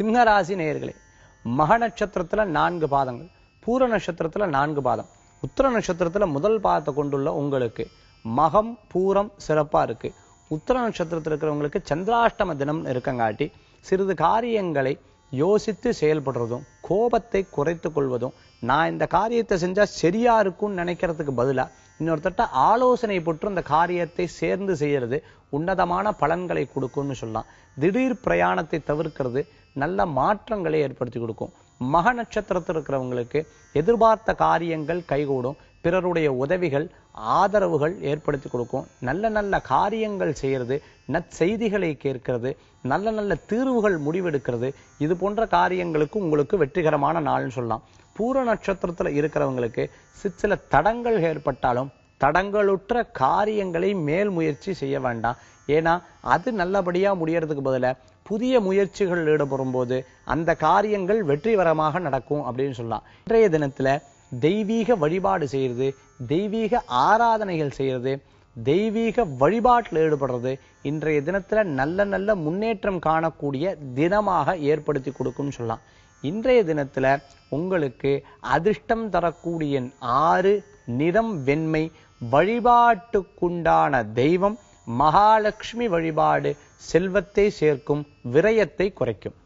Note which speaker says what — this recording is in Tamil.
Speaker 1: சிம்மராசி நேயர்களே மக நட்சத்திரத்துல நான்கு பாதங்கள் பூர நட்சத்திரத்துல நான்கு பாதம். உத்திர நட்சத்திரத்துல முதல் பாதத்தை கொண்டுள்ள உங்களுக்கு மகம் பூரம் சிறப்பா இருக்கு. உத்திர நட்சத்திரத்தில் இருக்கிறவங்களுக்கு சந்திராஷ்டம தினம் இருக்கங்காட்டி சிறிது காரியங்களை யோசித்து செயல்படுறதும் கோபத்தை குறைத்து கொள்வதும் நான் இந்த காரியத்தை செஞ்சா சரியா இருக்கும்னு நினைக்கிறதுக்கு பதிலா இன்னொருத்தட்ட ஆலோசனை பெற்று அந்த காரியத்தை சேர்ந்து செய்யறது உன்னதமான பலன்களை கொடுக்கும்னு சொல்லலாம். திடீர் பிரயாணத்தை தவிர்க்கிறது நல்ல மாற்றங்களை ஏற்படுத்தி கொடுக்கும். மக நட்சத்திரத்தில் இருக்கிறவங்களுக்கு எதிர்பார்த்த காரியங்கள் கைகூடும். பிறருடைய உதவிகள் ஆதரவுகள் ஏற்படுத்தி கொடுக்கும். நல்ல நல்ல காரியங்கள் செய்கிறது நற்செய்திகளை கேட்கிறது நல்ல நல்ல தீர்வுகள் முடிவெடுக்கிறது. இது போன்ற காரியங்களுக்கு உங்களுக்கு வெற்றிகரமான நாள்னு சொல்லலாம். பூர நட்சத்திரத்துல இருக்கிறவங்களுக்கு சிற்சில தடங்கள் ஏற்பட்டாலும் தடங்களுற்ற காரியங்களை மேல் முயற்சி செய்ய வேண்டாம். ஏன்னா அது நல்லபடியா முடியறதுக்கு பதில புதிய முயற்சிகள் ஈடுபடும் போது அந்த காரியங்கள் வெற்றிகரமாக நடக்கும் அப்படின்னு சொல்லலாம். இன்றைய தினத்துல தெய்வீக வழிபாடு செய்யறது தெய்வீக ஆராதனைகள் செய்யறது தெய்வீக வழிபாட்டில் ஈடுபடுறது இன்றைய தினத்துல நல்ல நல்ல முன்னேற்றம் காணக்கூடிய தினமாக ஏற்படுத்தி கொடுக்கும்னு சொல்லலாம். இன்றைய தினத்துல உங்களுக்கு அதிர்ஷ்டம் தரக்கூடிய ஆறு நிறம் வெண்மை வழிபாட்டுக்குண்டான தெய்வம் மகாலட்சுமி வழிபாடு செல்வத்தை சேர்க்கும் விரயத்தை குறைக்கும்.